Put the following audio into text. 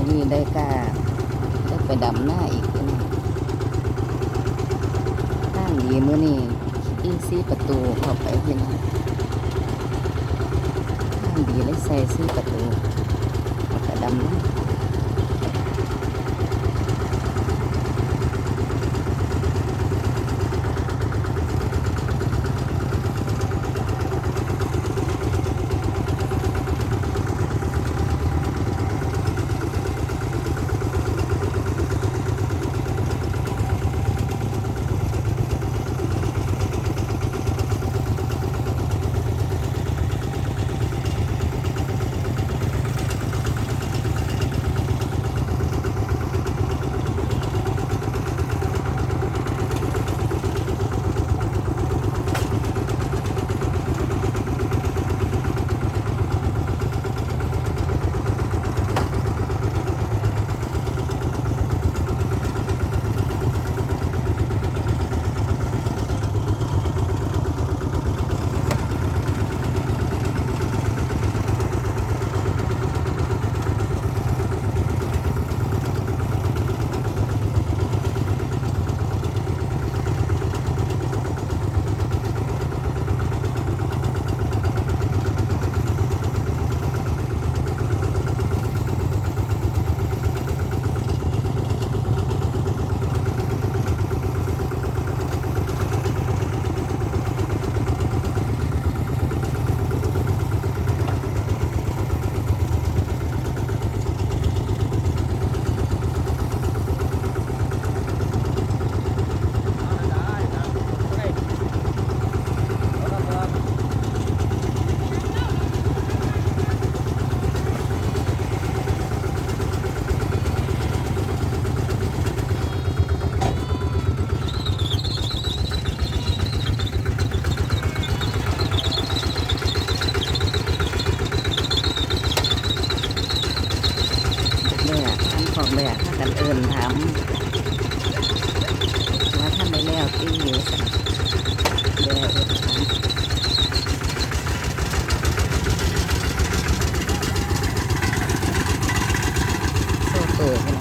อนี้ได้กล้าได้ไปดำหน้าอีกนะตั้งดีมื้อนี้อีซีประตูเข้าไปพี่น้องตั้งดีเลยใส่ซีประตูไปดำหน้า ของแม่ถ้ากันเอิญถามว่าท่านไม่แล้วที่อยู่แม่เอิ้นถามโซ่โตกัน